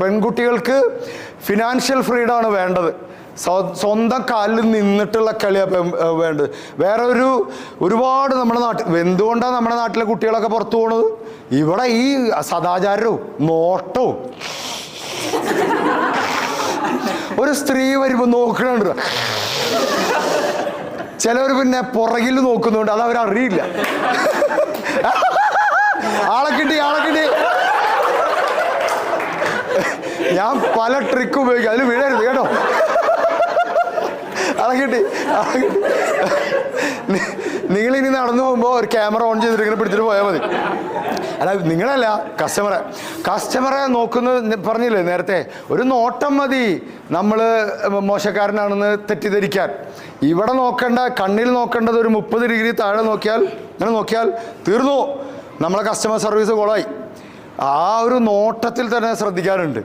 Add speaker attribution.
Speaker 1: പെൺകുട്ടികൾക്ക് financial freedom ആണ് വേണ്ടത്. സ്വന്തം കാലിൽ നിന്നിട്ടുള്ള കളിയാണ് വേണ്ടത്. വേറെ ഒരു ഒരുപാട് നമ്മുടെ നാട്ടിൽ എന്തുകൊണ്ടാണ് നമ്മുടെ നാട്ടിലെ കുട്ടികളൊക്കെ പുറത്തു പോണത്? ഇവിടെ ഈ സദാചാരവും നോട്ടവും. ഒരു സ്ത്രീ വരുമ്പോൾ നോക്കണുണ്ട് ചിലവർ പിന്നെ പുറകിൽ നോക്കുന്നുണ്ട് അത് അവരറിയില്ല ആളെ കിട്ടി ആളെ കിട്ടി ഞാൻ പല ട്രിക്ക് ഉപയോഗിക്കും. അതിൽ വീഴരുത് കേട്ടോ. അളകിട്ടി. നിങ്ങൾ ഇനി നടന്നു പോകുമ്പോൾ ഒരു ക്യാമറ ഓൺ ചെയ്തിട്ട് ഇങ്ങനെ പിടിച്ചിട്ട് പോയാൽ മതി. അല്ല നിങ്ങളല്ല കസ്റ്റമറെ കസ്റ്റമറെ നോക്കുന്നത് പറഞ്ഞില്ലേ നേരത്തെ? ഒരു നോട്ടം മതി നമ്മൾ മോശക്കാരനാണെന്ന് തെറ്റിദ്ധരിക്കാൻ. ഇവിടെ നോക്കേണ്ട കണ്ണിൽ നോക്കേണ്ടത് ഒരു മുപ്പത് ഡിഗ്രി താഴെ നോക്കിയാൽ ഇങ്ങനെ നോക്കിയാൽ തീർന്നു. നമ്മളെ കസ്റ്റമർ സർവീസ് കോളായി ആ ഒരു നോട്ടത്തിൽ തന്നെ ശ്രദ്ധിക്കാറുണ്ട്